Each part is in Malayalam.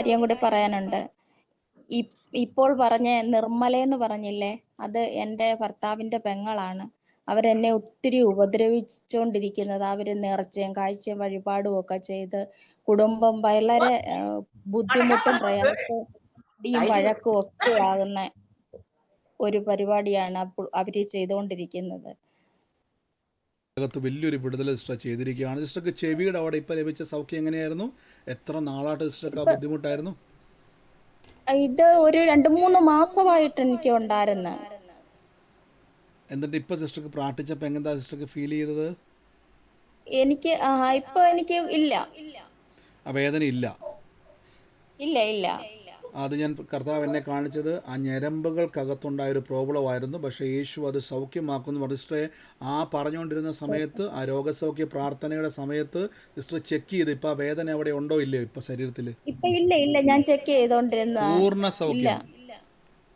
കാര്യം കൂടി പറയാനുണ്ട്. ഇപ്പോൾ പറഞ്ഞ നിർമ്മലെന്ന് പറഞ്ഞില്ലേ അത് എന്റെ ഭർത്താവിന്റെ പെങ്ങളാണ്. അവരെന്നെ ഒത്തിരി ഉപദ്രവിച്ചുകൊണ്ടിരിക്കുന്നത് അവർ നേർച്ചയും കാഴ്ചയും വഴിപാടും ഒക്കെ ചെയ്ത് കുടുംബം വളരെ ബുദ്ധിമുട്ടും പ്രയാസവും ഈ വഴക്കും ഒക്കെ ആകുന്ന ഒരു പരിപാടിയാണ് അവർ ചെയ്തുകൊണ്ടിരിക്കുന്നത് അകത്ത് വലിയൊരു വിടുതൽ സിസ്റ്റർ ചെയ്തിരിക്കുകയാണ്. സിസ്റ്റർക്ക് ചെവിയുടെ അവിടെ ഇപ്പം ലഭിച്ച സൗഖ്യം എങ്ങനെയായിരുന്നു? എത്ര നാളായിട്ട് സിസ്റ്റർക്ക് ആ ബുദ്ധിമുട്ടായിരുന്നു? ഇത് ഒരു രണ്ട് മൂന്ന് മാസമായിട്ട് എനിക്ക് ഉണ്ടായിരുന്നു. എന്നിട്ട് ഇപ്പൊ സിസ്റ്റർക്ക് പ്രാർത്ഥിച്ചപ്പോൾ എങ്ങനെന്താ സിസ്റ്റർക്ക് ഫീൽ ചെയ്തത്? എനിക്ക് ഇപ്പൊ എനിക്ക് ഇല്ല. ആ വേദന ഇല്ല? ഇല്ല ഇല്ല. അത് ഞാൻ കർത്താവ് എന്നെ കാണിച്ചത്. ആ ഞരമ്പുകൾക്കകത്തുണ്ടായ ഒരു പ്രോബ്ലമായിരുന്നു. പക്ഷേ യേശു അത് സൗഖ്യമാക്കുന്നു. സിസ്റ്ററെ ആ പറഞ്ഞുകൊണ്ടിരുന്ന സമയത്ത് ആ രോഗസൗഖ്യ പ്രാർത്ഥനയുടെ സമയത്ത് സിസ്റ്റർ ചെക്ക് ചെയ്ത്. ഇപ്പൊ ആ വേദന അവിടെ ഉണ്ടോ? ഇല്ലയോ ഇപ്പൊ ശരീരത്തിൽ ഇല്ല ഇല്ല. ഞാൻ ചെക്ക് ചെയ്തോണ്ടിരുന്ന പൂർണ സൗഖ്യം.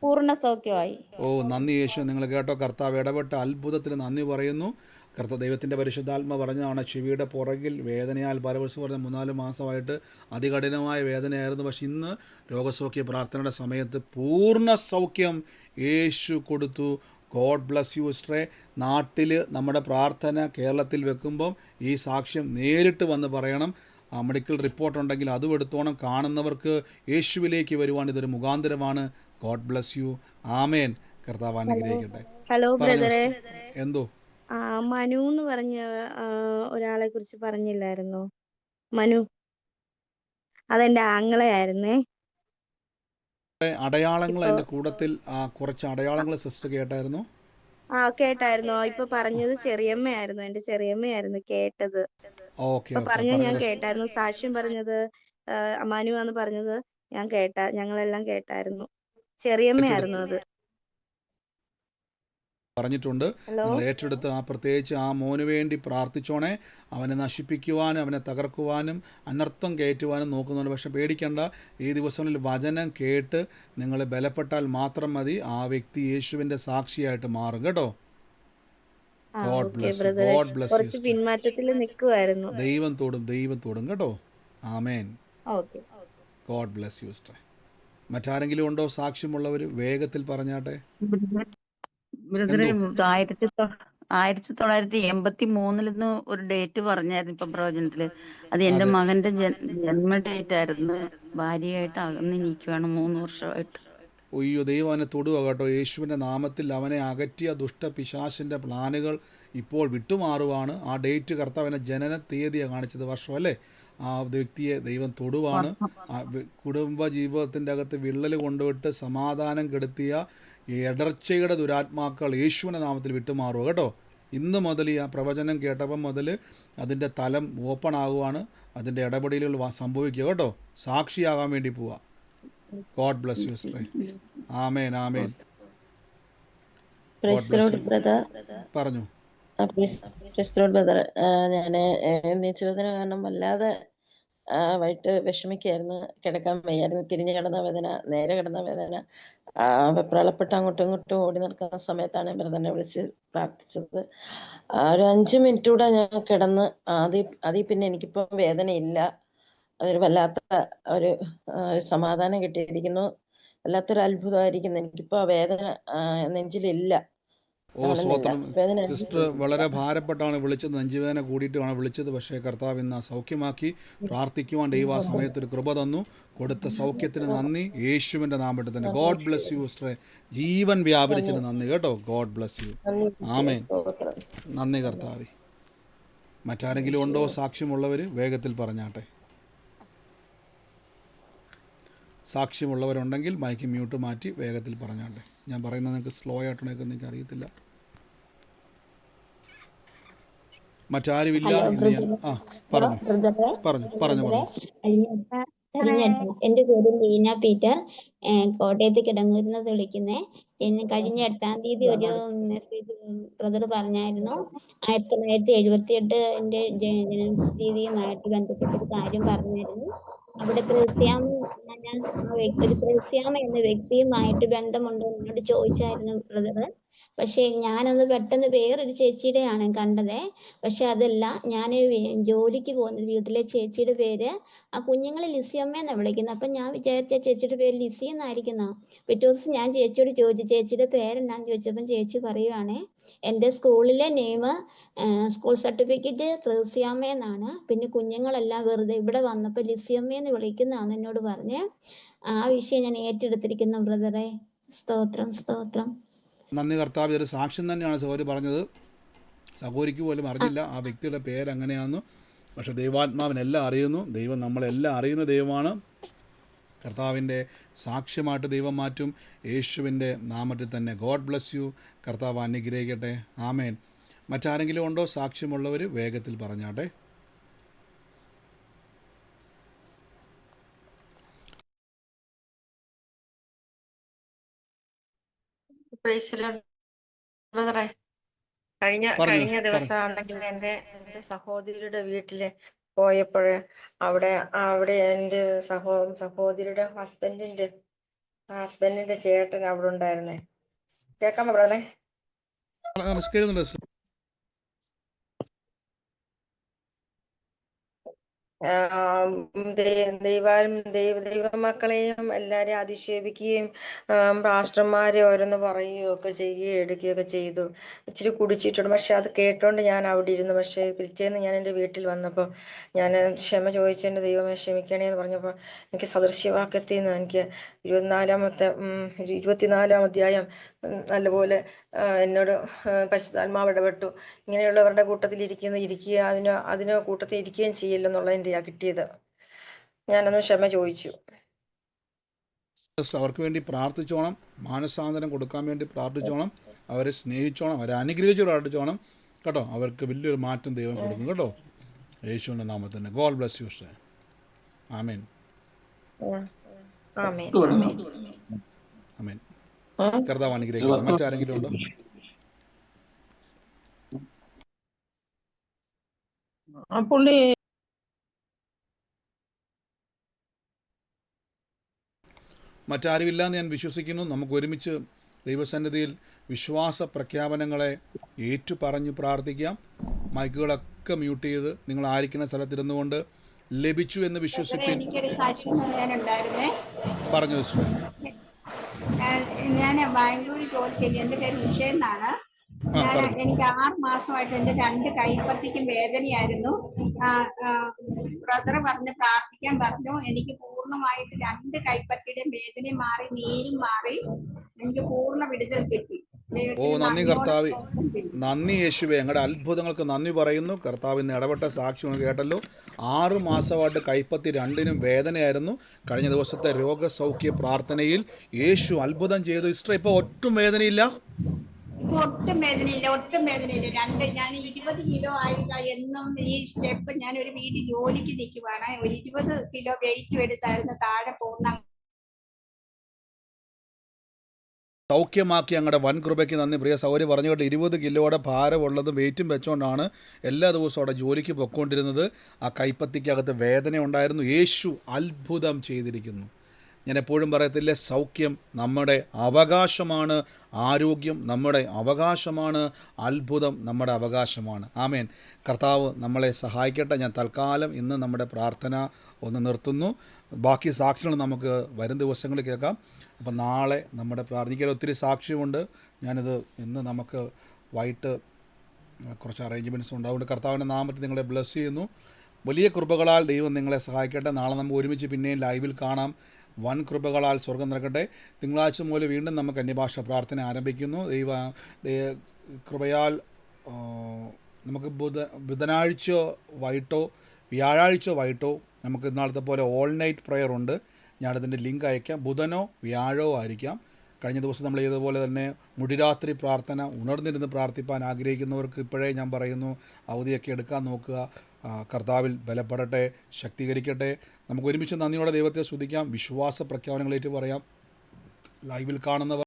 പൂർണ സൗഖ്യമായി. ഓ നന്ദി യേശു. നിങ്ങൾ കേട്ടോ കർത്താവ് ഇടപെട്ട അത്ഭുതത്തിൽ നന്ദി പറയുന്നു. കർത്ത ദൈവത്തിന്റെ പരിശുദ്ധാത്മ പറഞ്ഞതാണ് ചെവിയുടെ പുറകിൽ വേദനയാൽ പരവശം പറഞ്ഞ മൂന്നാൽ മാസമായിട്ട് അതികഠിനമായ വേദനയായിരുന്നു. പക്ഷെ ഇന്ന് രോഗസൗഖ്യ പ്രാർത്ഥനയുടെ സമയത്ത് പൂർണ സൗഖ്യം യേശു കൊടുത്തു. ഗോഡ് ബ്ലസ് യു സ്ട്രേ നാട്ടിൽ നമ്മുടെ പ്രാർത്ഥന കേരളത്തിൽ വെക്കുമ്പം ഈ സാക്ഷ്യം നേരിട്ട് വന്ന് പറയണം. ആ മെഡിക്കൽ റിപ്പോർട്ട് ഉണ്ടെങ്കിൽ അതും എടുത്തോണം. കാണുന്നവർക്ക് യേശുവിലേക്ക് വരുവാൻ ഇതൊരു മുഖാന്തരമാണ്. God bless you. ആമേൻ. കർത്താവ് അനുഗ്രഹിക്കട്ടെ. ഹലോ എന്തോ? ആ മനു എന്ന് പറഞ്ഞ ഒരാളെ കുറിച്ച് പറഞ്ഞില്ലായിരുന്നോ? മനു. അതെന്റെ ആങ്ങളയായിരുന്നേ അടയാളങ്ങൾ അതിന്റെ കൂട്ടത്തിൽ ആ, കുറച്ച് അടയാളങ്ങൾ സിസ്റ്റർ കേട്ടായിരുന്നു? ആ കേട്ടായിരുന്നു? ഇപ്പൊ പറഞ്ഞത് ചെറിയമ്മയായിരുന്നു. എന്റെ ചെറിയമ്മയായിരുന്നു കേട്ടത്. പറഞ്ഞത് ഞാൻ കേട്ടായിരുന്നു. സാക്ഷ്യം പറഞ്ഞത് ആ, മനു എന്ന് പറഞ്ഞത് ഞാൻ കേട്ട ഞങ്ങളെല്ലാം കേട്ടായിരുന്നു. ചെറിയമ്മയായിരുന്നു അത്. പറഞ്ഞിട്ടുണ്ട്. നിങ്ങൾ ഏറ്റെടുത്ത് ആ പ്രത്യേകിച്ച് ആ മോന് വേണ്ടി പ്രാർത്ഥിച്ചോണെ. അവനെ നശിപ്പിക്കുവാനും അവനെ തകർക്കുവാനും അനർത്ഥം കയറ്റുവാനും നോക്കുന്നുണ്ട് പക്ഷെ പേടിക്കണ്ട. ഈ ദിവസങ്ങളിൽ വചനം കേട്ട് നിങ്ങൾ ബലപ്പെട്ടാൽ മാത്രം മതി. ആ വ്യക്തി യേശുവിന്റെ സാക്ഷിയായിട്ട് മാറും. കേട്ടോ? ഗോഡ് ബ്ലസ് ഗോഡ് ബ്ലസ് കുറച്ച് പിന്മാറ്റത്തിൽ നിൽക്കുമായിരുന്നു ദൈവം തോടും ദൈവം തോടും. കേട്ടോ? ആമേൻ. ഓക്കെ. ഗോഡ് ബ്ലസ് യു മറ്റാരെങ്കിലും ഉണ്ടോ സാക്ഷ്യമുള്ളവർ വേഗത്തിൽ പറഞ്ഞാട്ടെ. ആയിരത്തി ആയിരത്തി തൊള്ളായിരത്തി എൺപത്തി മൂന്നിലെന്ന് ഒരു ഡേറ്റ് പറഞ്ഞായിരുന്നു ഇപ്പൊ പ്രവചനത്തിൽ. അത് എന്റെ മകന്റെ ജന്മ ഡേറ്റ് ആയിരുന്നു ഭാര്യയായിട്ട് അകന്നിരിക്കുവാണ് മൂന്ന് വർഷമായിട്ട്. ഒയ്യോ ദൈവം അവനെ തൊടുക കേട്ടോ. യേശുവിന്റെ നാമത്തിൽ അവനെ അകറ്റിയ ദുഷ്ട പിശാശിന്റെ പ്ലാനുകൾ ഇപ്പോൾ വിട്ടുമാറുവാണ്. ആ ഡേറ്റ് കർത്താവിനെ ജനന തീയതിയാണ് കാണിച്ചത് വർഷം അല്ലേ? ആ വ്യക്തിയെ ദൈവം തൊടുവാണ്. കുടുംബ ജീവിതത്തിന്റെ അകത്ത് വിള്ളൽ കൊണ്ടുവിട്ട് സമാധാനം കെടുത്തിയ ഈ ഇടർച്ചയുടെ ദുരാത്മാക്കൾ യേശുവിന്റെ നാമത്തിൽ വിട്ടുമാറുക. കേട്ടോ? ഇന്ന് മുതൽ ഈ പ്രവചനം കേട്ടപ്പം മുതൽ അതിന്റെ തലം ഓപ്പൺ ആകുവാണ്. അതിന്റെ ഇടപെടലുകൾ സംഭവിക്കുക. കേട്ടോ? സാക്ഷിയാകാൻ വേണ്ടി പോവാ ഗോഡ് ബ്ലസ് യു സ്ട്രൈ ആമേൻ ആമേൻ പറഞ്ഞു. ഞാൻ നിശ്ചയത്തിന് കാരണം വല്ലാതെ വൈകിട്ട് വിഷമിക്കായിരുന്നു. കിടക്കാൻ വയ്യായിരുന്നു. തിരിഞ്ഞു കിടന്ന വേദന നേരെ കിടന്ന വേദന. ആ, വെപ്രാളപ്പെട്ട് അങ്ങോട്ടും ഇങ്ങോട്ടും ഓടി നടക്കുന്ന സമയത്താണ് ഭരതനെ വിളിച്ച് പ്രാർത്ഥിച്ചത്. ഒരു അഞ്ച് മിനിറ്റ് കൂടെ ഞാൻ കിടന്ന് ആദ്യം അതിൽ പിന്നെ എനിക്കിപ്പം വേദനയില്ല. അതൊരു വല്ലാത്ത ഒരു സമാധാനം കിട്ടിയിരിക്കുന്നു. വല്ലാത്തൊരു അത്ഭുതമായിരിക്കുന്നു എനിക്കിപ്പോ ആ വേദന നെഞ്ചിലില്ല. ഓ സ്വോത്രം. സിസ്റ്റർ വളരെ ഭാരപ്പെട്ടാണ് വിളിച്ചത് നെഞ്ചുവേദന കൂടിയിട്ടാണ് വിളിച്ചത്. പക്ഷേ കർത്താവ് ഇന്ന് സൗഖ്യമാക്കി പ്രാർത്ഥിക്കുവാൻ ദൈവ ആ സമയത്ത് ഒരു കൃപ തന്നു. കൊടുത്ത സൗഖ്യത്തിന് നന്ദി. യേശുവിന്റെ നാമത്തിൽ തന്നെ. ഗോഡ് ബ്ലസ് യു സിസ്റ്ററെ ജീവൻ വ്യാപരിച്ചതിന് നന്ദി. കേട്ടോ? ഗോഡ് ബ്ലസ് യു ആമേ ആമേൻ. നന്ദി കർത്താവ്. മറ്റാരെങ്കിലും ഉണ്ടോ? സാക്ഷ്യമുള്ളവർ വേഗത്തിൽ പറഞ്ഞാട്ടെ. സാക്ഷ്യമുള്ളവരുണ്ടെങ്കിൽ മൈക്ക് മ്യൂട്ട് മാറ്റി വേഗത്തിൽ പറഞ്ഞാട്ടെ. ഞാൻ പറയുന്നത് നിങ്ങൾക്ക് സ്ലോ ആയിട്ടുണ്ടെങ്കിൽ നിങ്ങൾക്ക് അറിയത്തില്ല. മറ്റാരുമില്ല ഹലോ എന്ന് ഞാൻ ആ പറഞ്ഞു. പറഞ്ഞു പറഞ്ഞു ബ്രദറെ. പറഞ്ഞു. കഴിഞ്ഞ കഴിഞ്ഞ എന്റെ പേര് ലീന പീറ്റർ. കോട്ടയത്ത് കിടങ്ങൂരിന്ന് വിളിക്കുന്നേ. എന്നെ കഴിഞ്ഞ എട്ടാം തീയതി ഒരു മെസ്സേജ് ബ്രദർ പറഞ്ഞായിരുന്നു. ആയിരത്തി തൊള്ളായിരത്തി എഴുപത്തി എട്ടിന്റെ ജനന തീയതിയുമായിട്ട് ബന്ധപ്പെട്ട ഒരു കാര്യം പറഞ്ഞായിരുന്നു. അവിടെ ത്രേസ്യാമ ഒരു ത്രേസ്യാമ എന്ന വ്യക്തിയുമായിട്ട് ബന്ധമുണ്ടോ എന്ന് എന്നോട് ചോദിച്ചായിരുന്നു ബ്രദർ. പക്ഷെ ഞാനന്ന് പെട്ടെന്ന് വേറൊരു ചേച്ചിയുടെയാണ് കണ്ടത്. പക്ഷെ അതല്ല ഞാൻ ജോലിക്ക് പോകുന്നത് വീട്ടിലെ ചേച്ചിയുടെ പേര് ആ കുഞ്ഞുങ്ങളെ ലിസിയമ്മ എന്നാണ് വിളിക്കുന്നത്. അപ്പം ഞാൻ വിചാരിച്ച ചേച്ചിയുടെ പേര് ലിസി എന്നായിരിക്കുന്ന. പിറ്റേ ദിവസം ഞാൻ ചേച്ചിയോട് ചോദിച്ചു ചേച്ചിയുടെ പേരെന്നാന്ന് ചോദിച്ചപ്പം ചേച്ചി പറയുവാണേ എന്റെ സ്കൂളിലെ നെയിം സ്കൂൾ സർട്ടിഫിക്കറ്റ് ത്രേസ്യാമ്മ എന്നാണ്. പിന്നെ കുഞ്ഞുങ്ങളെല്ലാം വെറുതെ ഇവിടെ വന്നപ്പോൾ ലിസിയമ്മ എന്ന് വിളിക്കുന്നതാന്ന് എന്നോട് പറഞ്ഞ് ആ വിഷയം ഞാൻ ഏറ്റെടുത്തിരിക്കുന്നു ബ്രദറെ. സ്തോത്രം സ്തോത്രം. നന്ദി കർത്താവ് ഒരു സാക്ഷ്യം തന്നെയാണ് സഹോദരി പറഞ്ഞത്. സഹോദരിക്ക് പോലും അറിഞ്ഞില്ല ആ. വ്യക്തിയുടെ പേര് എങ്ങനെയാണെന്ന്. പക്ഷെ ദൈവാത്മാവിനെല്ലാം അറിയുന്നു. ദൈവം നമ്മളെല്ലാം അറിയുന്ന ദൈവമാണ്. കർത്താവിന്റെ സാക്ഷ്യമായിട്ട് ദൈവം മാറ്റും. യേശുവിന്റെ നാമത്തിൽ തന്നെ ഗോഡ് ബ്ലസ് യു. കർത്താവ് അനുഗ്രഹിക്കട്ടെ. ആമേൻ. മറ്റാരെങ്കിലും ഉണ്ടോ? സാക്ഷ്യമുള്ളവർ വേഗത്തിൽ പറഞ്ഞാട്ടെ. കഴിഞ്ഞ കഴിഞ്ഞ പറഞ്ഞോ. ദിവസമാണെങ്കിൽ എന്റെ എന്റെ സഹോദരിയുടെ വീട്ടിൽ പോയപ്പോൾ അവിടെ അവിടെ എന്റെ സഹോ സഹോദരിയുടെ ഹസ്ബൻഡിന്റെ ഹസ്ബൻഡിന്റെ ചേട്ടൻ അവിടെ ഉണ്ടായിരുന്നേ. കേൾക്കാൻ ബ്രദറെ കേൾക്കുന്നുണ്ട് ദൈവാലും ദൈവ ദൈവമക്കളെയും എല്ലാരെയും അധിക്ഷേപിക്കുകയും പാസ്റ്റർമാരെ ഓരോന്ന് പറയുകയും ഒക്കെ ചെയ്യുകയും എടുക്കുകയൊക്കെ ചെയ്തു. ഇച്ചിരി കുടിച്ചിട്ടുണ്ട്. പക്ഷെ അത് കേട്ടോണ്ട് ഞാൻ അവിടെ ഇരുന്നു. പക്ഷെ പിറ്റേന്ന് ഞാൻ എന്റെ വീട്ടിൽ വന്നപ്പോൾ ഞാൻ ക്ഷമ ചോദിച്ചു. എന്റെ ദൈവമേ ക്ഷമിക്കണേ എന്ന് പറഞ്ഞപ്പോൾ എനിക്ക് സദൃശ്യവാക്യത്തിൽ നിന്ന് എനിക്ക് ഇരുപത്തിനാലാമത്തെ ഇരുപത്തിനാലാം അധ്യായം നല്ലപോലെ എന്നോട് പശുതാത്മാവ് പരിശുദ്ധാത്മാവ് ഇടപെട്ടു ഇങ്ങനെയുള്ളവരുടെ കൂട്ടത്തിൽ ഇരിക്കുന്ന ഇരിക്കുക അതിന് അതിന് കൂട്ടത്തിൽ ഇരിക്കുകയും ചെയ്യില്ലെന്നുള്ളതിന്റെയാ കിട്ടിയത്. ഞാനൊന്ന് ക്ഷമ ചോദിച്ചു. ജസ്റ്റ് അവർക്ക് വേണ്ടി പ്രാർത്ഥിച്ചോണം മാനസാന്തരം കൊടുക്കാൻ വേണ്ടി പ്രാർത്ഥിച്ചോണം അവരെ സ്നേഹിച്ചോണം അവരെ അനുഗ്രഹിച്ച് പ്രാർത്ഥിച്ചോണം. കേട്ടോ അവർക്ക് വലിയൊരു മാറ്റം ദൈവം കൊടുക്കും. കേട്ടോ? യേശുവിന്റെ നാമത്തിന്. ഗോൾ ഗോഡ് ബ്ലസ് യു സേ ആമേൻ. ആമേൻ. ആമേൻ. കർത്താവ് അനുഗ്രഹിക്കട്ടെ മറ്റാരെങ്കിലും ഉണ്ടോ പുള്ളി മറ്റാരുമില്ല എന്ന് ഞാൻ വിശ്വസിക്കുന്നു. നമുക്ക് ഒരുമിച്ച് ദൈവസന്നിധിയിൽ വിശ്വാസ പ്രഖ്യാപനങ്ങളെ ഏറ്റു പറഞ്ഞു പ്രാർത്ഥിക്കാം. മൈക്കുകളൊക്കെ മ്യൂട്ട് ചെയ്ത് നിങ്ങൾ ആയിരിക്കുന്ന സ്ഥലത്തിരുന്നുകൊണ്ട് ലഭിച്ചു എന്ന് വിശ്വസിപ്പിൻ പറയാനുണ്ടായിരുന്നേ. പറഞ്ഞു ഞാൻ ബാംഗ്ലൂരിൽ ജോലി എന്റെ പേര് ഉഷ എന്നാണ്. ഞാൻ എനിക്ക് ആറ് മാസമായിട്ട് എന്റെ രണ്ട് കൈപ്പത്തിക്കും വേദനയായിരുന്നു. ബ്രദർ പറഞ്ഞ് പ്രാർത്ഥിക്കാൻ പറഞ്ഞു. എനിക്ക് പൂർണമായിട്ട് രണ്ട് കൈപ്പത്തിയുടെയും വേദനയും മാറി നീരും മാറി. എനിക്ക് പൂർണ വിടുതൽ കിട്ടി. ഓ നന്ദി കർത്താവ്. നന്ദി യേശുവേ. ഞങ്ങളുടെ അത്ഭുതങ്ങൾക്ക് നന്ദി പറയുന്നു. കർത്താവ് ഇന്ന് ഇടപെട്ട സാക്ഷി കേട്ടല്ലോ. ആറു മാസമായിട്ട് കൈപ്പത്തി രണ്ടിനും വേദനയായിരുന്നു. കഴിഞ്ഞ ദിവസത്തെ രോഗസൗഖ്യ പ്രാർത്ഥനയിൽ യേശു അത്ഭുതം ചെയ്തു. ഇഷ്ട ഇപ്പോൾ ഒട്ടും വേദനയില്ല? ഇപ്പൊ ഒട്ടും വേദനയില്ല ഒട്ടും വേദനയില്ല. രണ്ട് ഞാൻ ഇരുപത് കിലോ ആയിട്ട് എന്നും ഈ സ്റ്റെപ്പ് ഞാൻ ഒരു വീട്ടിൽ ജോലിക്ക് നിൽക്കുവാണ്. ഒരു ഇരുപത് കിലോ വെയിറ്റ് എടുത്തായിരുന്നു. താഴെ പോകുന്ന സൗഖ്യമാക്കി ഞങ്ങളുടെ വൻ കൃപയ്ക്ക് നന്ദി. പ്രിയ സൗകര്യം പറഞ്ഞു കേട്ട് ഇരുപത് കിലോയുടെ ഭാരമുള്ളതും വെയിറ്റും വെച്ചുകൊണ്ടാണ് എല്ലാ ദിവസവും അവിടെ ജോലിക്ക് പൊയ്ക്കൊണ്ടിരുന്നത് ആ കൈപ്പത്തിക്കകത്ത് വേദന ഉണ്ടായിരുന്നു യേശു അത്ഭുതം ചെയ്തിരിക്കുന്നു. ഞാൻ എപ്പോഴും പറയത്തില്ലേ സൗഖ്യം നമ്മുടെ അവകാശമാണ് ആരോഗ്യം നമ്മുടെ അവകാശമാണ് അത്ഭുതം നമ്മുടെ അവകാശമാണ്. ആമേൻ. കർത്താവ് നമ്മളെ സഹായിക്കട്ടെ. ഞാൻ തൽക്കാലം ഇന്ന് നമ്മുടെ പ്രാർത്ഥന ഒന്ന് നിർത്തുന്നു. ബാക്കി സാക്ഷികൾ നമുക്ക് വരും ദിവസങ്ങളിൽ കേൾക്കാം. അപ്പം നാളെ നമ്മുടെ പ്രാർത്ഥിക്കാൻ ഒത്തിരി സാക്ഷ്യമുണ്ട് ഞാനിത് ഇന്ന് നമുക്ക് വൈകിട്ട് കുറച്ച് അറേഞ്ച്മെന്റ്സ് ഉണ്ട് അതുകൊണ്ട് കർത്താവിന്റെ നാമത്തിൽ നിങ്ങളെ ബ്ലെസ് ചെയ്യുന്നു. വലിയ കൃപകളാൽ ദൈവം നിങ്ങളെ സഹായിക്കട്ടെ. നാളെ നമുക്ക് ഒരുമിച്ച് പിന്നെയും ലൈവിൽ കാണാം. വൻ കൃപകളാൽ സ്വർഗം നിറക്കട്ടെ. തിങ്കളാഴ്ച മുതൽ വീണ്ടും നമുക്ക് അന്യഭാഷ പ്രാർത്ഥന ആരംഭിക്കുന്നു. ദൈവ കൃപയാൽ നമുക്ക് ബുധ ബുധനാഴ്ച വൈകിട്ടോ വ്യാഴാഴ്ച വൈകിട്ടോ നമുക്ക് ഇന്നാളത്തെ പോലെ ഓൾ നൈറ്റ് പ്രെയർ ഉണ്ട്. ഞാനതിന്റെ ലിങ്ക് അയക്കാം. ബുധനോ വ്യാഴോ ആയിരിക്കാം. കഴിഞ്ഞ ദിവസം നമ്മൾ ചെയ്തതുപോലെ തന്നെ മുടിരാത്രി പ്രാർത്ഥന ഉണർന്നിരുന്ന് പ്രാർത്ഥിപ്പാൻ ആഗ്രഹിക്കുന്നവർക്ക് ഇപ്പോഴേ ഞാൻ പറയുന്നു അവധിയൊക്കെ എടുക്കാൻ നോക്കുക കർത്താവിൽ ബലപ്പെടട്ടെ ശക്തീകരിക്കട്ടെ. നമുക്ക് ഒരുമിച്ച് നന്ദിയോടെ ദൈവത്തെ സ്തുതിക്കാം വിശ്വാസ പ്രഖ്യാപനങ്ങളേറ്റ് പറയാം ലൈവിൽ കാണുന്നവർ